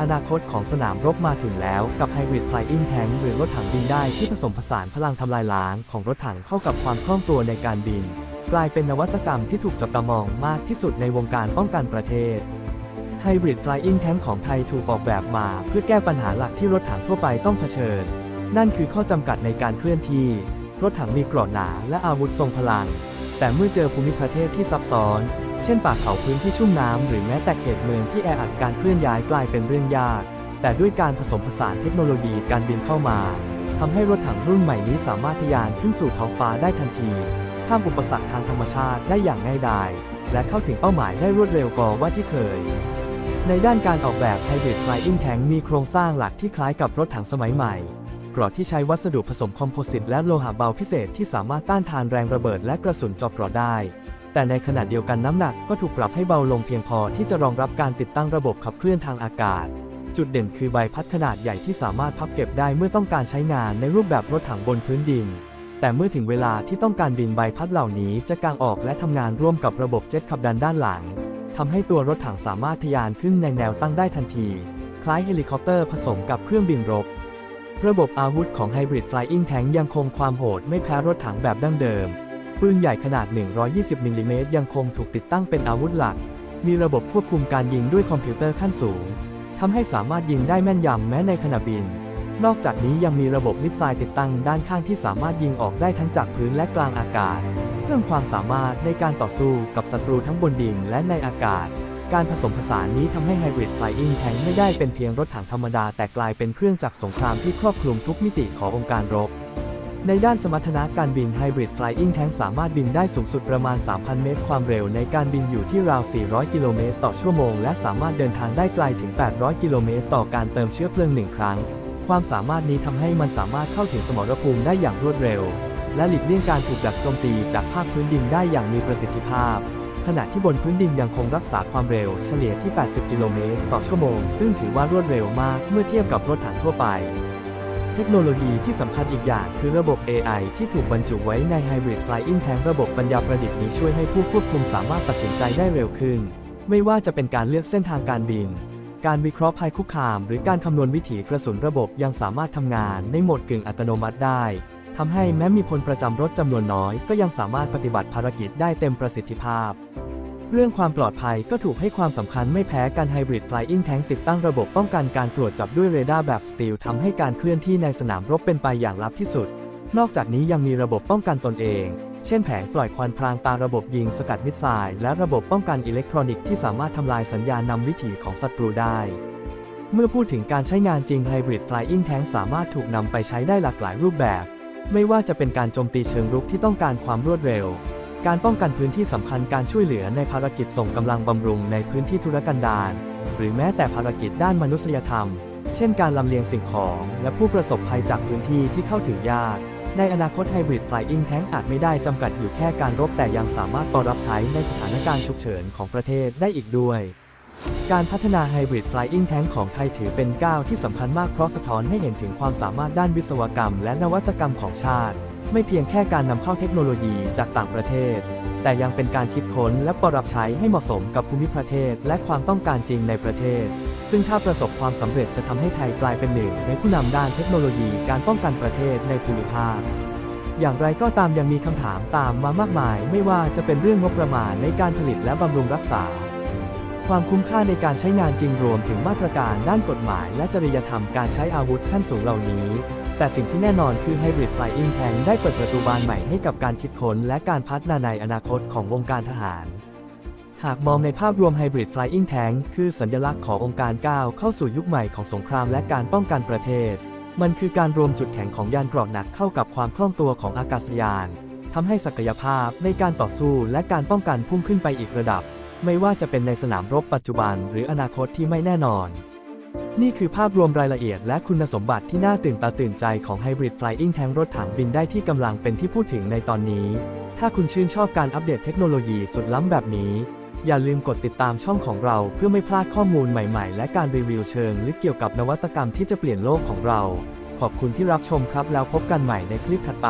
อนาคตของสนามรบมาถึงแล้วกับ Hybrid Flying Tank หรือรถถังบินได้ที่ผสมผสานพลังทำลายล้างของรถถังเข้ากับความคล่องตัวในการบิน กลายเป็นนวัตกรรมที่ถูกจับตามองมากที่สุดในวงการป้องกันประเทศ Hybrid Flying Tank ของไทยถูกออกแบบมาเพื่อแก้ปัญหาหลักที่รถถังทั่วไปต้องเผชิญ นั่นคือข้อจำกัดในการเคลื่อนที่ รถถังมีเกราะหนาและอาวุธทรงพลัง แต่เมื่อเจอภูมิประเทศที่ซับซ้อน เช่นป่าเขาพื้นที่ชุ่มน้ำ หรือแม้แต่เขตเมืองที่แออัดการเคลื่อนย้ายกลายเป็นเรื่องยาก แต่ด้วยการผสมผสานเทคโนโลยีการบินเข้ามาทำให้รถถังรุ่นใหม่นี้สามารถทะยานขึ้นสู่ท้องฟ้าได้ทันทีข้ามอุปสรรคทางธรรมชาติได้อย่างง่ายดาย และเข้าถึงเป้าหมายได้รวดเร็วกว่าว่าที่เคย ในด้านการออกแบบ Hybrid Flying Tank มีโครงสร้างหลักที่คล้ายกับรถถังสมัยใหม่ กราะที่ใช้วัสดุผสมคอมโพสิตและโลหะเบาพิเศษที่สามารถต้านทานแรงระเบิดและกระสุนเจาะกราะได้ แต่ในขณะเดียวกันน้ำหนักก็ถูกปรับให้เบาลงเพียงพอที่จะรองรับการติดตั้งระบบขับเคลื่อนทางอากาศ จุดเด่นคือใบพัดขนาดใหญ่ที่สามารถพับเก็บได้เมื่อต้องการใช้งานในรูปแบบรถถังบนพื้นดิน แต่เมื่อถึงเวลาที่ต้องการบินใบพัดเหล่านี้จะกางออกและทำงานร่วมกับระบบเจ็ตขับดันด้านหลังทำให้ตัวรถถังสามารถทะยานขึ้นในแนวตั้งได้ทันที คล้ายเฮลิคอปเตอร์ผสมกับเครื่องบินรบ ระบบอาวุธของ Hybrid Flying Tank ยังคงความโหดไม่แพ้รถถังแบบดั้งเดิม ปืนใหญ่ขนาด 120มิลลิเมตรยังคงถูกติดตั้งเป็นอาวุธหลัก มีระบบควบคุมการยิงด้วยคอมพิวเตอร์ขั้นสูง ทำให้สามารถยิงได้แม่นยำแม้ในขณะบิน นอกจากนี้ยังมีระบบมิสไซล์ติดตั้งด้านข้างที่สามารถยิงออกได้ทั้งจากพื้นและกลางอากาศ เพิ่มความสามารถในการต่อสู้กับศัตรูทั้งบนดินและในอากาศ การผสมผสานนี้ทำให้ Hybrid Flying Tank ไม่ได้เป็นเพียงรถถังธรรมดา แต่กลายเป็นเครื่องจักรสงครามที่ครอบคลุมทุกมิติขององค์การรบ ในด้านสมรรถนะการบิน Hybrid Flying Tank สามารถบินได้สูงสุดประมาณ 3,000 เมตร ความเร็วในการบินอยู่ที่ราว 400 กิโลเมตรต่อชั่วโมง และสามารถเดินทางได้ไกลถึง 800 กิโลเมตรต่อการเติมเชื้อเพลิงหนึ่งครั้ง ความสามารถนี้ทำให้มันสามารถเข้าถึงสมรภูมิได้อย่างรวดเร็ว และหลีกเลี่ยงการถูกดักโจมตีจากภาคพื้นดินได้อย่างมีประสิทธิภาพ ขณะที่บนพื้นดินยังคงรักษาความเร็วเฉลี่ยที่ 80 กิโลเมตรต่อชั่วโมง ซึ่งถือว่ารวดเร็วมากเมื่อเทียบกับรถถังทั่วไป เทคโนโลยีที่สำคัญอีกอย่างคือระบบ AI ที่ถูกบรรจุไว้ใน Hybrid Flying Tank ระบบปัญญาประดิษฐ์นี้ช่วยให้ผู้ควบคุมสามารถตัดสินใจได้เร็วขึ้น ไม่ว่าจะเป็นการเลือกเส้นทางการบิน การวิเคราะห์ภัยคุกคาม หรือการคำนวณวิถีกระสุนระบบยังสามารถทำงานในโหมดกึ่งอัตโนมัติได้ ทำให้แม้มีพลประจำรถจำนวนน้อย ก็ยังสามารถปฏิบัติภารกิจได้เต็มประสิทธิภาพ เรื่องความปลอดภัยก็ถูกให้ความสำคัญไม่แพ้กัน Hybrid Flying Tank ติดตั้งระบบป้องกันการตรวจจับด้วยเรดาร์แบบสตีลทำให้การเคลื่อนที่ในสนามรบเป็นไปอย่างลับที่สุด นอกจากนี้ยังมีระบบป้องกันตนเอง เช่นแผงปล่อยควันพรางตาระบบยิงสกัดมิสไซล์และระบบป้องกันอิเล็กทรอนิกส์ที่สามารถทำลายสัญญาณนำวิถีของศัตรูได้เมื่อพูดถึงการใช้งานจริง Hybrid Flying Tank สามารถถูกนำไปใช้ได้หลากหลายรูปแบบ ไม่ว่าจะเป็นการโจมตีเชิงรุกที่ต้องการความรวดเร็ว การป้องกันพื้นที่สำคัญการช่วยเหลือในภารกิจส่งกำลังบำรุงในพื้นที่ธุรกันดารหรือแม้แต่ภารกิจด้านมนุษยธรรม เช่นการลำเลียงสิ่งของ และผู้ประสบภัยจากพื้นที่ที่เข้าถึงยากในอนาคต Hybrid Flying Tank อาจไม่ได้จำกัดอยู่แค่การรบแต่ยังสามารถปรับใช้ในสถานการณ์ฉุกเฉินของประเทศได้อีกด้วย การพัฒนา Hybrid Flying Tank ของไทยถือเป็นก้าวที่สำคัญมากเพราะสะท้อนให้เห็นถึงความสามารถด้านวิศวกรรม และนวัตกรรมของชาติ ไม่เพียงแค่การนำเข้าเทคโนโลยีจากต่างประเทศ แต่ยังเป็นการคิดค้นและปรับใช้ให้เหมาะสมกับภูมิประเทศ และความต้องการจริงในประเทศ ซึ่งถ้าประสบความสำเร็จจะทำให้ไทยกลายเป็นหนึ่งในผู้นำด้านเทคโนโลยีการป้องกันประเทศในภูมิภาคอย่างไรก็ตามยังมีคำถามตามมามากมาย ไม่ว่าจะเป็นเรื่องงบประมาณในการผลิตและบำรุงรักษา ความคุ้มค่าในการใช้งานจริงรวมถึงมาตรการด้านกฎหมายและจริยธรรมการใช้อาวุธขั้นสูงเหล่านี้ แต่สิ่งที่แน่นอนคือ Hybrid Flying Tank ได้เปิดประตูบานใหม่ให้กับการคิดค้นและการพัฒนาในอนาคตของวงการทหาร หากมองในภาพรวม Hybrid Flying Tank คือสัญลักษณ์ขององค์การก้าวเข้าสู่ยุคใหม่ของสงครามและการป้องกันประเทศ มันคือการรวมจุดแข็งของยานเกราะหนักเข้ากับความคล่องตัวของอากาศยานทำให้ศักยภาพในการต่อสู้และการป้องกันพุ่งขึ้นไปอีกระดับ ไม่ว่าจะเป็นในสนามรบปัจจุบันหรืออนาคตที่ไม่แน่นอน นี่คือภาพรวมรายละเอียดและคุณสมบัติที่น่าตื่นตาตื่นใจของ Hybrid Flying Tank รถถังบินได้ที่กำลังเป็นที่พูดถึงในตอนนี้ ถ้าคุณชื่นชอบการอัปเดตเทคโนโลยีสุดล้ำแบบนี้ อย่าลืมกดติดตามช่องของเราเพื่อไม่พลาดข้อมูลใหม่ๆ และการรีวิวเชิงลึกเกี่ยวกับนวัตกรรมที่จะเปลี่ยนโลกของเรา ขอบคุณที่รับชมครับแล้วพบกันใหม่ในคลิปถัดไป